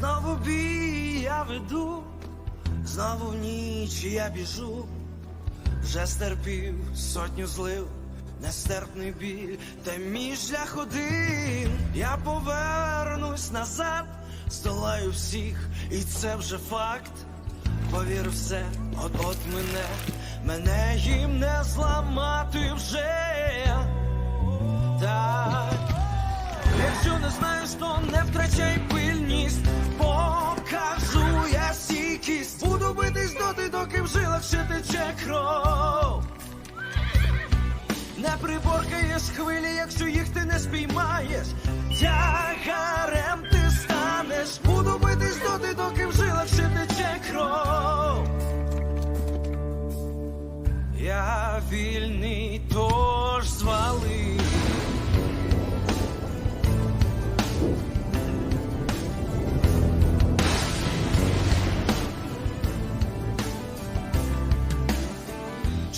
Знову бій я веду, знову в ніч я біжу, вже стерпів сотню злив, нестерпний біль, та мій шлях один, я повернусь назад, здолаю всіх, і це вже факт. Повір все, от от мене, мене їм не зламати вже. Жилах ще тече кров. Не приборкаєш хвилі, якщо їх ти не спіймаєш. Тягарем ти станеш. Буду битись доти, доки в жилах ще тече кров. Я вільний, тож звали.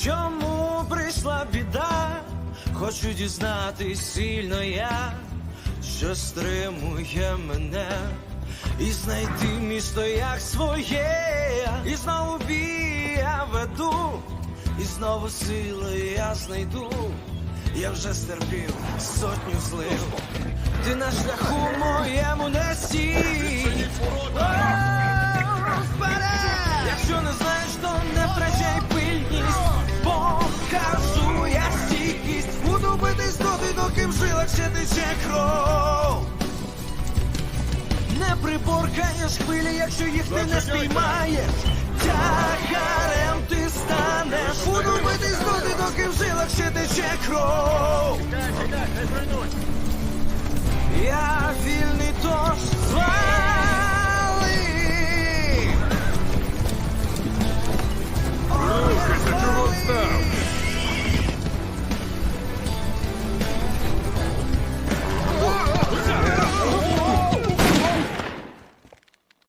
Чому прийшла біда? Хочу дізнатись сильно я, що стримує мене, і знайти місто як своє, і знову бій я веду, і знову сили я знайду. Я вже стерпів сотню злив. Ти на шляху моєму не стій. Ще тече кров. Не приборкаєш хвилі, якщо їх ти не спіймаєш. Тягарем ти станеш. Буду битись доти, доки в жилах ще тече кров.